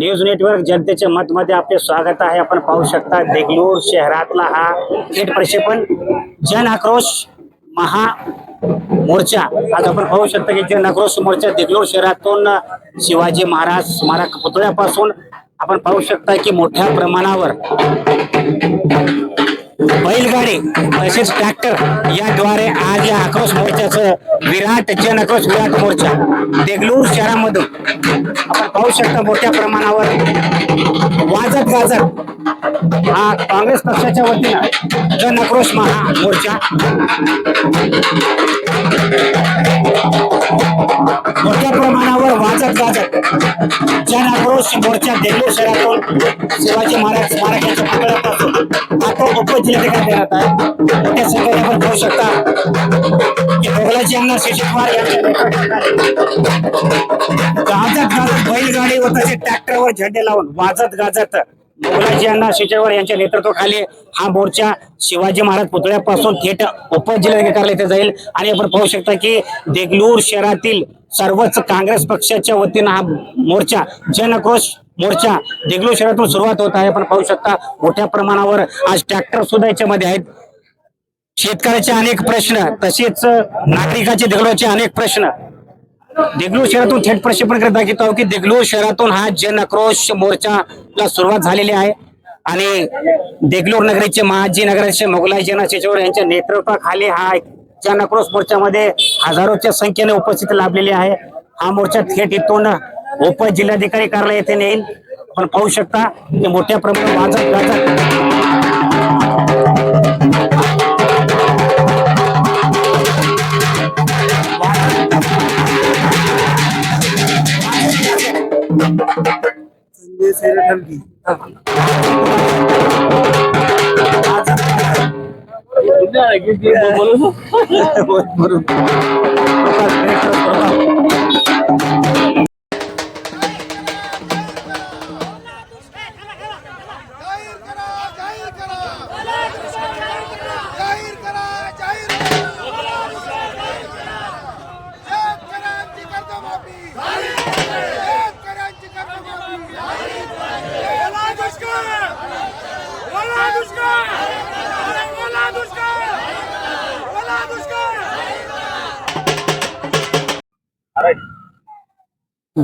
News network जनतेच्या मतमध्ये आपले स्वागत आहे. आपण पाहू शकता देगलूर शहरातला हा थेट प्रक्षेपण. जन आक्रोश महा मोर्चा. आज आपण पाहू शकता की जन आक्रोश मोर्चा देगलूर शहरातून शिवाजी महाराज स्मारक पुतळ्यापासून. आपण पाहू शकता की मोठ्या प्रमाणावर बैलगाडी तसेच ट्रॅक्टर याद्वारे आज या आक्रोश मोर्चाचं विराट जन आक्रोश विराट मोर्चा देगलूर शहरामधून आपण पाहू शकता मोठ्या प्रमाणावर वाजत गाजत हा काँग्रेस पक्षाच्या वतीनं जन आक्रोश महा मोर्चा. मोठ्या प्रमाणावर वाचत वाचत जन आक्रोश मोर्चा देगलूर शहरातून शिवाजी महाराज स्मारक पुतळ्यापासून आता उपजिल्हाधिकारी देण्यात आहे मोठ्या संख्येने आपण पाहू शकता की मोगलाजी अण्णा शशिकुमार यांच्या गाजत गाजत बैलगाडी व तसे ट्रॅक्टरवर झेंडे लावून वाजत गाजत मोगलाजी अण्णा शिचेवर यांच्या नेतृत्वाखाली हा मोर्चा शिवाजी महाराज पुतळ्यापासून थेट उपजिल्हाधिकारी इथे जाईल. आणि आपण पाहू शकता की देगलूर शहरातील सर्वच काँग्रेस पक्षाच्या वतीनं हा मोर्चा जनक्रोश मोर्चा देगलूर शहरातून सुरुवात होत आहे. आपण पाहू शकता मोठ्या प्रमाणावर आज ट्रॅक्टर सुद्धा याच्यामध्ये आहेत. शेतकऱ्याचे अनेक प्रश्न तसेच नागरिकाचे देगलूरचे अनेक प्रश्न. देगलूर शहरातून थेट प्रक्षेपण करत दाखवतो आहोत की देगलूर शहरातून हा जन आक्रोश मोर्चाला सुरुवात झालेली आहे. आणि देगलूर नगरीचे महाजी नगराचे मोगलाई जना शेचोर यांच्या नेतृत्वाखाली हा जन आक्रोश मोर्चामध्ये हजारोच्या संख्येने उपस्थिती लाभलेली आहे. हा मोर्चा थेट इथून उपजिल्हाधिकारी कार्यालय येथे नेईल आपण पाहू शकता की मोठ्या प्रमाणात वाजत गाजत संजय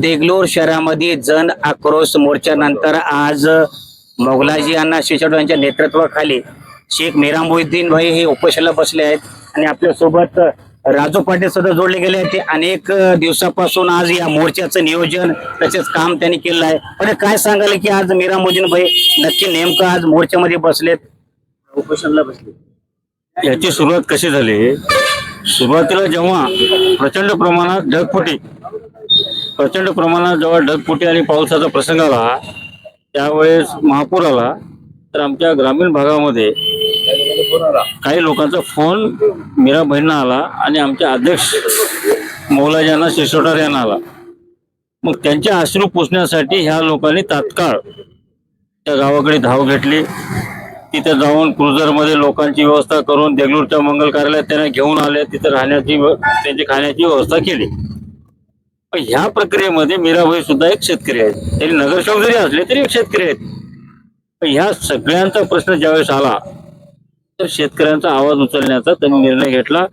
देगलूर शहरामध्ये जन आक्रोश मोर्चानंतर आज मोगलाजी अण्णा शेषाडू यांच्या नेतृत्वाखाली शेख मीरा मोहिद्दीन भाई हे उपोषणाला बसले आहेत आणि आपल्यासोबत राजू पाटील सुद्धा जोडले गेले आहेत. ते अनेक दिवसापासून आज या मोर्चाचं नियोजन तसेच काम त्यांनी केलं आहे. पण काय सांगाल की आज मीरा मोदीन भाई नक्की नेमकं आज मोर्चामध्ये बसलेत? उपोषणाला बसले. याची सुरुवात कशी झाली? सुरुवातीला जेव्हा प्रचंड प्रमाणात ढगफुटी प्रचंड प्रमाणात जेव्हा ढगफुटी आणि पावसाचा प्रसंग आला त्यावेळेस महापूर आला तर आमच्या ग्रामीण भागामध्ये काही लोकांचा फोन मीरा बहिणींना आला आणि आमच्या अध्यक्ष मौलाजांना शिसोटार यांना आला. मग त्यांचे अश्रू पुसण्यासाठी ह्या लोकांनी तात्काळ त्या गावाकडे धाव घेतली. तिथे जाऊन क्रुझरमध्ये लोकांची व्यवस्था करून देगलूरच्या मंगल कार्यालयात त्यांना घेऊन आले. तिथे राहण्याची त्यांची खाण्याची व्यवस्था केली. पण ह्या प्रक्रियेमध्ये मीराबाई सुद्धा एक शेतकरी आहेत. त्यांनी नगरसेवक जरी असले तरी एक शेतकरी आहेत. पण ह्या सगळ्यांचा प्रश्न ज्यावेळेस आला तर शेतकऱ्यांचा आवाज उचलण्याचा त्यांनी निर्णय घेतला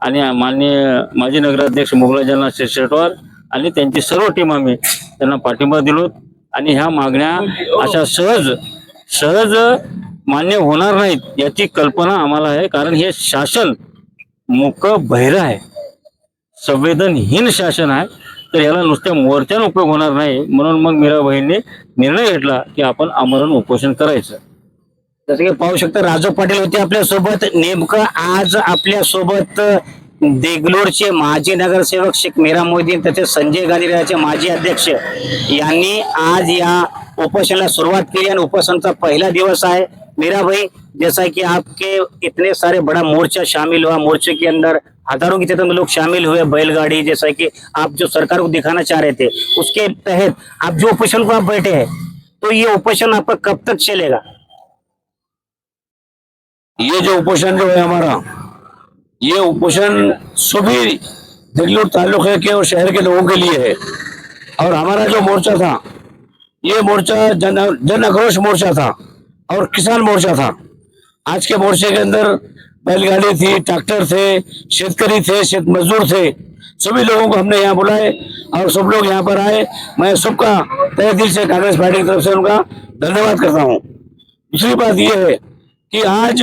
आणि माननीय माजी नगराध्यक्ष मुघलाजांना शेटवार आणि त्यांची सर्व टीम आम्ही त्यांना पाठिंबा दिलो आणि ह्या मागण्या अशा सहज सहज मान्य होणार नाहीत याची कल्पना आम्हाला आहे. कारण हे शासन मुक बहिर आहे. संवेदनहीन शासन आहे. तर याला नुसत्या मोर्चाने उपयोग होणार नाही. म्हणून मग मीराबाईंनी निर्णय घेतला की आपण आमरण उपोषण करायचं. जसं की पाहू शकता राजू पाटील होते आपल्यासोबत नेमकं आज आपल्यासोबत माजी नगरसेवक शेख मीरा मोदीन तसेच संजय गांधी माजी अध्यक्ष यांनी आज या उपोषणाला सुरुवात केली. आणि उपोषणचा पहिला दिवस आहे. मीराबाई जैसा कि आपके इतने सारे बड़ा मोर्चा शामिल हुआ, मोर्चे के अंदर हज़ारों की तादाद में लोग शामिल हुए बैलगाड़ी, जैसा कि आप जो सरकार को दिखाना चाह रहे थे, उसके तहत आप जो उपोषण को आप बैठे हैं तो ये ऑपरेशन आपका कब तक चलेगा? ये जो उपोषण जो है हमारा, ये उपोषण सभी देगलूर तालुके के और शहर के लोगों के लिए है। और हमारा जो मोर्चा था, ये मोर्चा जन जन आक्रोश मोर्चा था और किसान मोर्चा था। आज के मोर्चे के अंदर बैलगाड़ी थी, ट्रैक्टर थे, शेतकरी थे, शेत मजदूर थे, सभी लोगों को हमने यहाँ बुलाए और सब लोग यहाँ पर आए। मैं सबका तहे दिल से कांग्रेस पार्टी की तरफ़ से उनका धन्यवाद करता हूँ। दूसरी बात यह है कि आज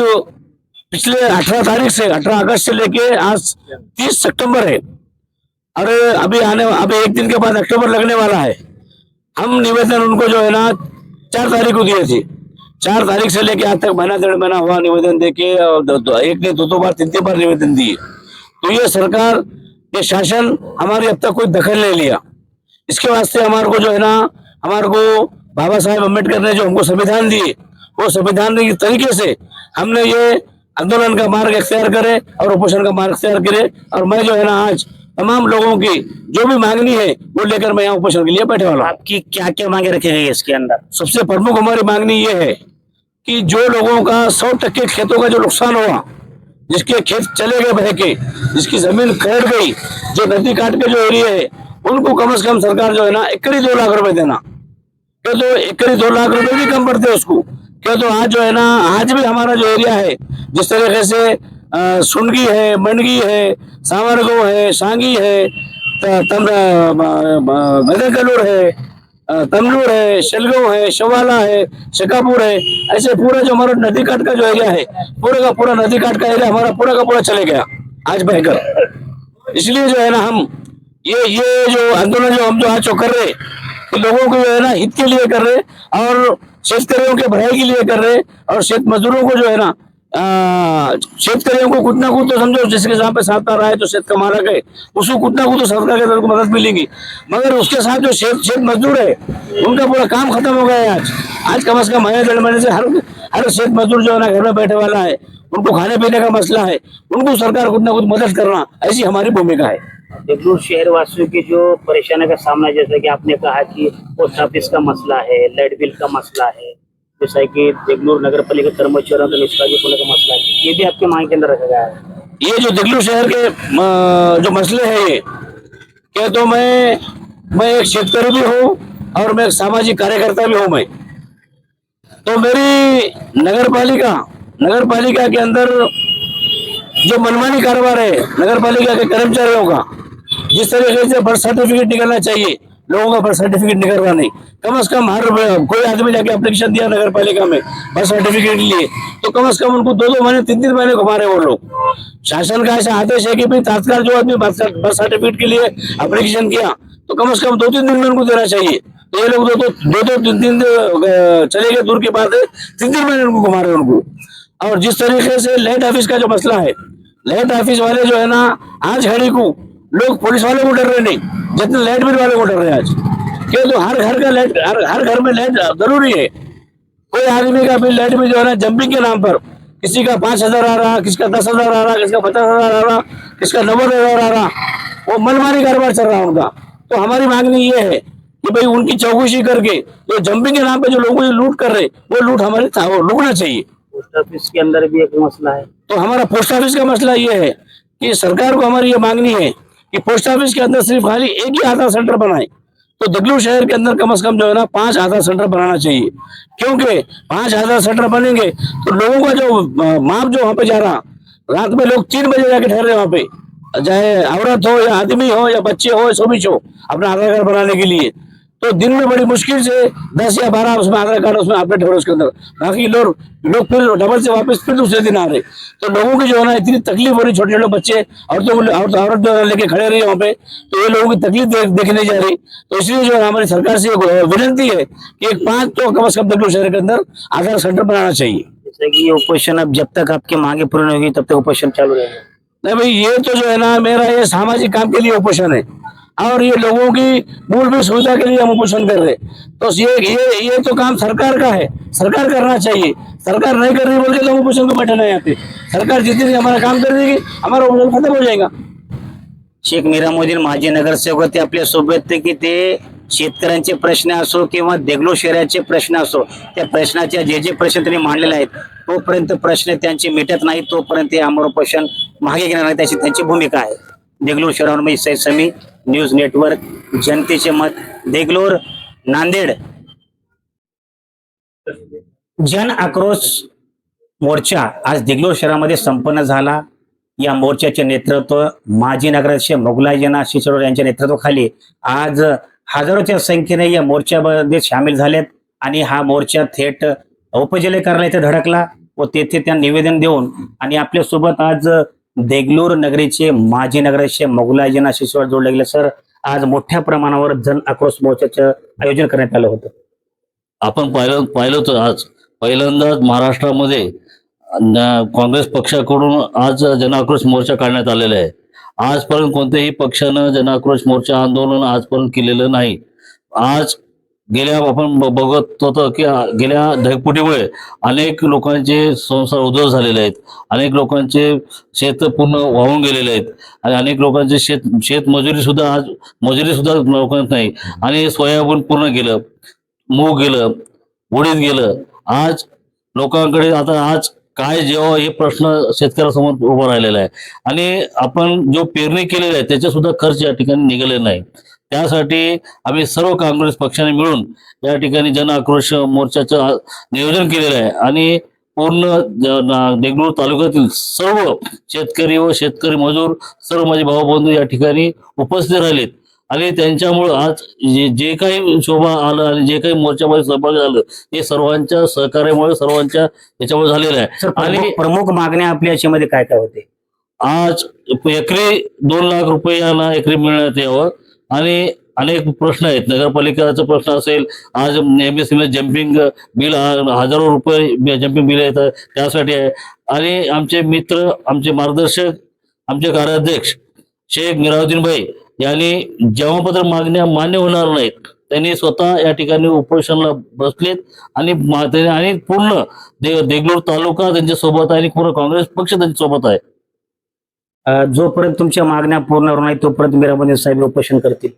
पिछले अठारह तारीख से, अठारह अगस्त से लेके आज तीस सितंबर है। और अभी आने, अभी एक दिन के बाद अक्टूबर लगने वाला है। हम निवेदन उनको जो है ना, चार तारीख को दिए थे। चार तारीख से लेके आज तक महीना डेढ़ महीना हुआ निवेदन देके और दो, दो, एक ने दो दो बार तीन तीन बार निवेदन दिए। तो ये सरकार ये शासन हमारी अब तक कोई दखल नहीं लिया। इसके वास्ते हमारे को जो है ना हमारे को बाबा साहेब अंबेडकर ने जो हमको संविधान दिए वो संविधान के तरीके से हमने ये आंदोलन का मार्ग अख्तियार करे और उपोषण का मार्ग अख्तियार करे। और मैं जो है ना आज तमाम लोगों की जो भी मांगनी है वो लेकर मैं यहाँ उपोषण के लिए बैठे वाला आपकी क्या क्या मांगे रखी गई है इसके अंदर? सबसे प्रमुख हमारी मांगनी ये है कि जो लोगों का सौ टक्के खेतों का जो नुकसान हुआ जिसके खेत चले गए बह के जिसकी ज़मीन खड़ गई जो नदी काट के जो एरिया है उनको कम से कम सरकार जो है ना एकड़ी दो लाख रुपए देना। क्या तो एकड़ी दो लाख रुपए भी कम पड़ते उसको। क्या तो आज जो है ना आज भी हमारा जो एरिया है जिस तरीके से सुनगी है मंडगी है, सावरगो है, सांगी है गदरकलूर है तमलूर है, शलगांव है, शवाला है, शिकापुर है, ऐसे पूरा जो हमारा नदी काट का जो एरिया है, पूरा का पूरा नदी काट का एरिया हमारा पूरा का पूरा चले गया, आज बहकर इसलिए जो है ना हम, ये ये जो आंदोलन जो हम जो आज जो कर रहे लोगों को जो है ना हित के लिए कर रहे और शेतकरियों के भलाई के लिए कर रहे और शेत मजदूरों को जो है ना शेतकरियों को कुछ ना कुछ तो समझो, जिसके जहाँ पे साथ रहा है तो शेत का मालक है उसको कुछ ना कुछ तो सरकार की तरफ़ मदद मिलेगी। मगर उसके साथ जो शेत शेत मजदूर है, उनका पूरा काम खत्म हो गया है आज। आज कम से कम महीने, डेढ़ महीने से हर हर शेत मजदूर जो है ना घर में बैठे वाला है, उनको खाने पीने का मसला है, उनको सरकार कुछ ना कुछ मदद करना, ऐसी हमारी भूमिका है। देवलूर शहर वासियों की जो परेशानी का सामना, जैसे कि आपने कहा कि पोस्ट ऑफ़िस का मसला है लाइट बिल का मसला है जैसा कि देवलूर नगर पालिका कर्मचारियों का निष्कासित होने का मसला है। ये भी आपके मांग के अंदर रखा गया है। ये जो दिगलू शहर के जो मसले हैं ये, क्या तो मैं मैं एक शेतकरी भी हूँ और मैं एक सामाजिक कार्यकर्ता भी हूँ मैं। तो मेरी नगर पालिका नगर पालिका के अंदर जो मनमानी कारोबार है नगर पालिका के कर्मचारियों का, जिस तरीके से बर्थ सर्टिफिकेट निकलना चाहिए लोगों का बर्थ सर्टिफिकेट निकलवा नहीं कम से कम हर, कोई आदमी जाके एप्लीकेशन दिया नगर पालिका में बर्थ सर्टिफिकेट लिए तो कम से कम उनको दो दो महीने तीन तीन महीने घुमा रहे वो लोग। शासन का ऐसा आदेश है कि भाई तत्काल जो आदमी बर्थ सर्टिफिकेट के लिए एप्लीकेशन किया तो कम से कम दो तीन दिन में उनको देना चाहिए। तो ये लोग दो दो दो दो तीन तीन चले गए दूर की है तीन तीन महीने उनको घुमा रहे उनको। और जिस तरीके से लैंड ऑफ़िस का जो मसला है लैंड ऑफ़िस वाले जो है ना, आज घड़ी को लोग पुलिस वाले को डर रहे नहीं जितने लैंड बिल वाले को डर रहे हैं आज। क्यों? तो हर घर का लैंड हर हर घर में लाइट ज़रूरी है। कोई आदमी का बिल लाइट बिल जो है ना जंपिंग के नाम पर किसी का पाँच हज़ार आ रहा किसका दस हज़ार आ रहा किसका पचास हज़ार आ रहा किसका नब्बे हज़ार आ रहा वो मनमानी कारोबार चल रहा उनका तो हमारी मांगनी ये है कि भाई उनकी चौकसी करके जो जंपिंग के नाम पे जो लोगों को लूट कर रहे वो लूट हमारे रुकना चाहिए। पोस्ट ऑफ़िस के अंदर भी एक मसला है। तो हमारा पोस्ट ऑफ़िस का मसला ये है कि सरकार को हमारी ये मांगनी है कि पोस्ट ऑफिस के अंदर सिर्फ खाली एक ही आधार सेंटर बनाए तो दगलू शहर के अंदर कम से कम जो है ना पांच आधार सेंटर बनाना चाहिए। क्योंकि पांच आधार सेंटर बनेंगे तो लोगों का जो माप जो वहां पे जा रहा रात में लोग तीन बजे जाके ठहरे वहां पे। चाहे औरत हो या आदमी हो या बच्चे हो या सभी हो अपना आधार कार्ड बनाने के लिए। तो दिन में बड़ी मुश्किल से दस या बारह उसमें आधार कार्ड उसमें अपडेट हो रहे उसके अंदर। बाकी लोग लोग फिर डबल से वापस फिर दूसरे दिन आ रहे। तो लोगों की जो है ना इतनी तकलीफ़ हो रही छोटे छोटे बच्चे औरतों को औरत औरत लेके खड़े रही वहाँ पे तो ये लोगों की तकलीफ़ देख, देखने जा रही। तो इसलिए जो है हमारी सरकार से विनती है कि एक पाँच तो कम अज कम तक शहर के अंदर आधार सेंटर बनाना चाहिए। जैसे कि ये उपोषण अब जब तक आपकी मांगे पूरी नहीं होगी तब तक उपोषण चालू रहेगा। नहीं भाई ये तो जो है ना मेरा ये सामाजिक काम के लिए उपोषण है। और ये लोगों की मूलभूत सुविधा के लिए हम उपोषण कर रहे तो ये ये ये तो काम सरकार का है। सरकार करना चाहिए। सरकार नहीं कर रही बोल के तो हम उपोषण को बैठना है यहाँ सरकार जितनी देर हमारा काम कर देगी हमारा उपोषण खत्म हो जाएगा। शेख मीरामोदीन माजी नगरसेवक होते आपल्यासोबत की ते शेतकऱ्यांचे प्रश्न असो किंवा देगलो शहराचे प्रश्न असो त्या प्रश्नाच्या जे जे प्रश्न त्यांनी मांडलेले आहेत तोपर्यंत प्रश्न त्यांचे मिटत नाही तोपर्यंत हे अमर उपोषण मागे घेणार नाही त्याची त्यांची भूमिका आहे. देगलो शहरावर मी सैद समी न्यूज नेटवर्क जनतेचे मत देगलोर नांदेड. जन आक्रोश मोर्चा आज देगलोर शहरामध्ये संपन्न झाला. या मोर्चाचे नेतृत्व माजी नगराध्यक्ष मोगलायजना शिसोड यांच्या नेतृत्वाखाली आज हजारोच्या संख्येने या मोर्चामध्ये सामील झालेत आणि हा मोर्चा थेट उपजिल्हा कार्यालयात धडकला व तेथे त्या निवेदन देऊन आणि आपल्यासोबत आज देगलूर नगरीचे माजी नगराध्यक्ष मोगलाईजना शिसरोड जोडले गेले. सर आज मोठ्या प्रमाणावर जन आक्रोश मोर्चाचं आयोजन करण्यात आलं होतं. आपण पाहिलं पाहिलं होतं आज पहिल्यांदाच महाराष्ट्रामध्ये काँग्रेस पक्षाकडून आज जनाक्रोश मोर्चा काढण्यात आलेला आहे. आजपर्यंत कोणत्याही पक्षानं जनाक्रोश मोर्चा आंदोलन आजपर्यंत केलेलं नाही. आज गेल्या आपण बघत होतो की गेल्या ढगपुटीमुळे अनेक लोकांचे संसार उद्ध्वस्त झालेले आहेत. अनेक लोकांचे शेत पूर्ण वाहून गेलेले आहेत. आणि अनेक लोकांचे शेत शेतमजुरी सुद्धा आज मजुरी सुद्धा लोकांत नाही. आणि सोयाबीन पूर्ण गेलं मूग गेलं उडीद गेलं. आज लोकांकडे आता आज काय जेव्हा हे प्रश्न शेतकऱ्यासमोर उभा राहिलेला आहे. आणि आपण जो पेरणी केलेला आहे त्याचे सुद्धा खर्च या ठिकाणी निघाले नाही. त्यासाठी आम्ही सर्व काँग्रेस पक्षाने मिळून या ठिकाणी जन आक्रोश मोर्चाचं नियोजन केलेलं आहे. आणि पूर्ण देगलूर तालुक्यातील सर्व शेतकरी व शेतकरी मजूर सर्व माझे भाऊ या ठिकाणी उपस्थित राहिलेत. आणि त्यांच्यामुळं आज जे जे काही शोभा आलं आणि जे काही मोर्चामध्ये सहभाग झालं ते सर्वांच्या सहकार्यामुळे सर्वांच्या याच्यामुळे झालेलं आहे. आणि प्रमुख प्रमुख मागण्या आपल्या याच्यामध्ये काय काय होते? आज एकरी दोन लाख रुपये यांना एकरी मिळण्यात यावं. आणि अनेक प्रश्न आहेत. नगरपालिकेचा प्रश्न असेल आज एमएससीला जम्पिंग बिल हजारो रुपये जम्पिंग बिल येतात त्यासाठी आहे. आणि आमचे मित्र आमचे मार्गदर्शक आमचे कार्याध्यक्ष शेख मिराउद्दीन भाई यांनी जेव्हापत्र मागण्या मान्य होणार नाहीत त्यांनी स्वतः या ठिकाणी उपोषणाला बसलेत आणि आणि पूर्ण दे देगलूर तालुका त्यांच्यासोबत आहे आणि पूर्ण काँग्रेस पक्ष त्यांच्यासोबत आहे. जोपर्यंत तुमच्या मागण्या पूर्ण होणार नाही तोपर्यंत मीराबंदी साहेब उपोषण करतील.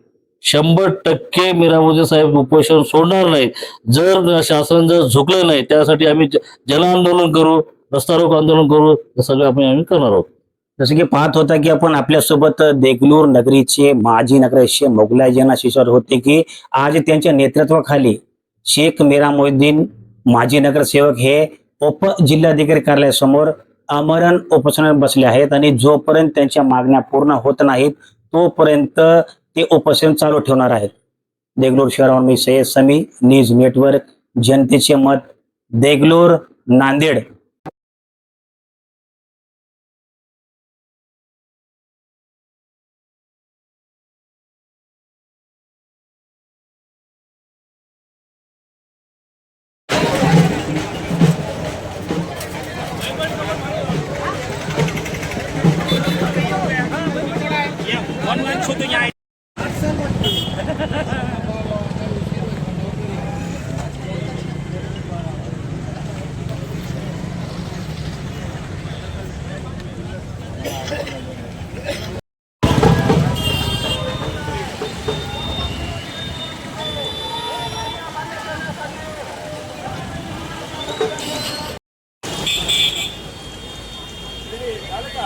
शंभर टक्के मीरामोदी साहेब उपोषण सोडणार नाहीत जर शासन जर झुकलं नाही त्यासाठी आम्ही ज- जनआंदोलन करू रस्ता रोको आंदोलन करू हे सगळं आपण आम्ही करणार आहोत. जसं की पाहत होता की आपण आपल्यासोबत देगलूर नगरीचे माजी नगराध्यक्ष मोगलाईजना शिशोर होते की आज त्यांच्या नेतृत्वाखाली शेख मीरा मोहिद्दीन माजी नगरसेवक हे उप जिल्हाधिकारी कार्यालयासमोर आमरण उपोषणात बसले आहेत आणि जोपर्यंत त्यांच्या मागण्या पूर्ण होत नाहीत तोपर्यंत ते उपोषण चालू ठेवणार आहेत. देगलूर शहरावर मी सय्यद समी न्यूज नेटवर्क जनतेचे मत देगलूर नांदेड.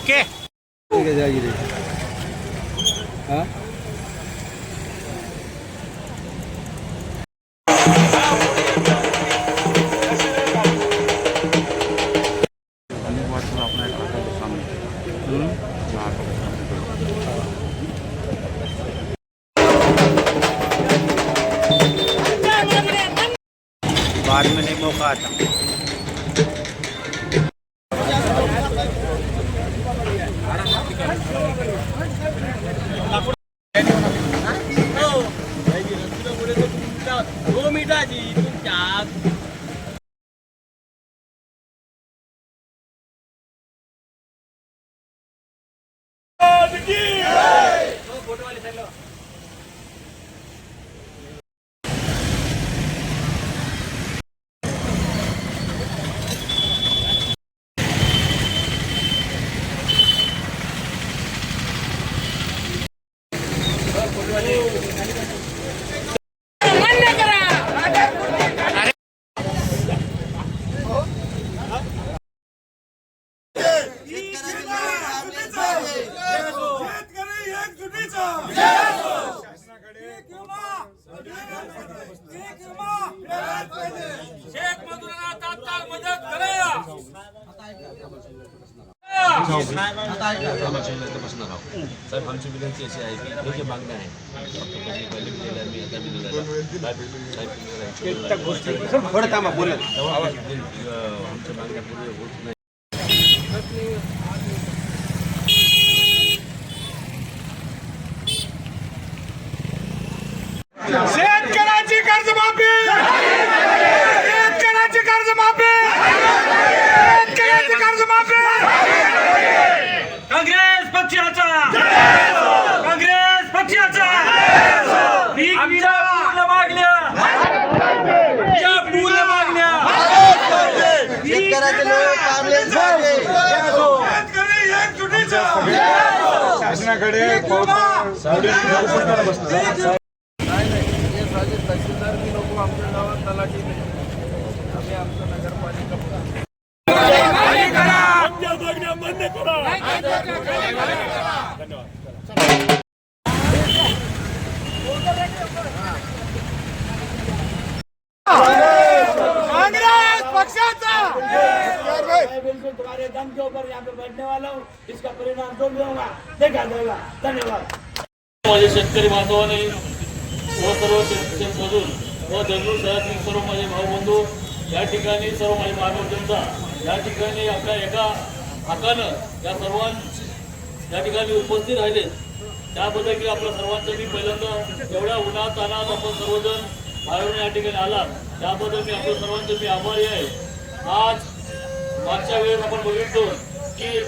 ओके। ठीक है जाइए हाँ? बाद में नहीं मौका आता। साहेब थोडं थांबा बोला आमच्या मागण्या पूर्ण होत नाही वेळे धन्यवाद. माझे शेतकरी बांधवाने व सर्व शेत शेतमजूर व देगलूर शहरातील सर्व माझे भाऊबंधू या ठिकाणी सर्व माझे मानव जनता या ठिकाणी आपल्या एका हाकानं या सर्वां या ठिकाणी उपस्थित राहिले त्याबद्दल की आपल्या सर्वांचं मी पहिल्यांदा एवढ्या उन्हात तानात आपण सर्वजण बाहेरून या ठिकाणी आला त्याबद्दल मी आपल्या सर्वांचे मी आभारी आहे. आज मागच्या वेळेस आपण बघितलो की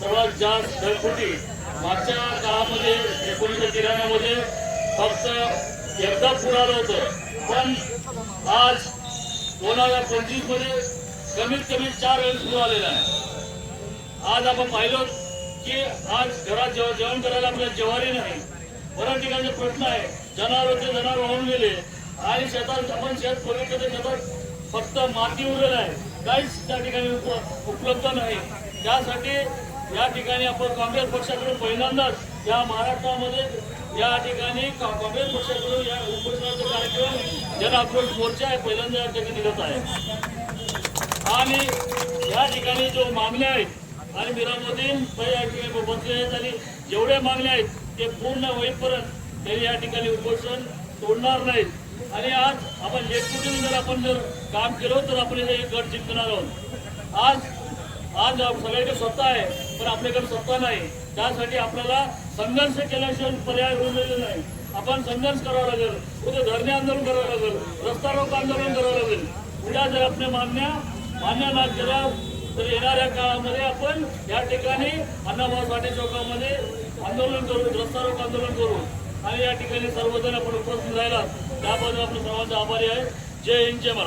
सर्वात जास्त ढगफुटी मागच्या काळामध्ये एकोणीसशे त्र्याण्णवमध्ये फक्त एकदा पुरार आलं होतं. पण आज दोन हजार पंचवीसमध्ये कमीत कमी चार वेळेस सुरू आलेला आहे. आज आपण पाहिलं की आज घरात जेव जेवण करायला आपल्याला जेवारी नाही बऱ्याच ठिकाणचे प्रश्न आहे. जनावरचे जनावर वाहून गेले. आणि शेतात आपण शेत बघितलं शेतात फक्त माती उरलेला आहे. काहीच त्या ठिकाणी उपलब्ध नाही. त्यासाठी या ठिकाणी आपण काँग्रेस पक्षाकडून पहिल्यांदाच या महाराष्ट्रामध्ये या ठिकाणी का- काँग्रेस पक्षाकडून या उपोषणाचा कार्यक्रम जन आक्रोश मोर्चा आहे पहिल्यांदा या ठिकाणी निघत आहे. आणि या ठिकाणी जो मागण्या आहेत आणि निरामोदीन या ठिकाणी बसले आहेत आणि जेवढ्या मागण्या आहेत ते पूर्ण होईपर्यंत त्यांनी या ठिकाणी उपोषण तोडणार नाहीत. आणि आज आपण एकजुटीने जर आपण जर काम केलं तर आपण हे गट जिंकणार आहोत. आज आज सगळ्याकडे स्वतः आहे पण आपल्याकडे स्वतः नाही. त्यासाठी आपल्याला संघर्ष केल्याशिवाय पर्याय उरलेला नाही. आपण संघर्ष करावा लागेल. उद्या धरणे आंदोलन करावं लागेल. रस्ता रोक आंदोलन करावं लागेल. उद्या जर आपल्या मान्य मान्य ना केल्या तर येणाऱ्या काळामध्ये आपण या ठिकाणी अण्णाभाऊ साठे चौकामध्ये आंदोलन करू रस्ता रोक आंदोलन करू. आणि या ठिकाणी सर्वजण आपण उपस्थित राहिला त्याबद्दल आपण सर्वांचा आभारी आहे. जय हिंद जय महाराज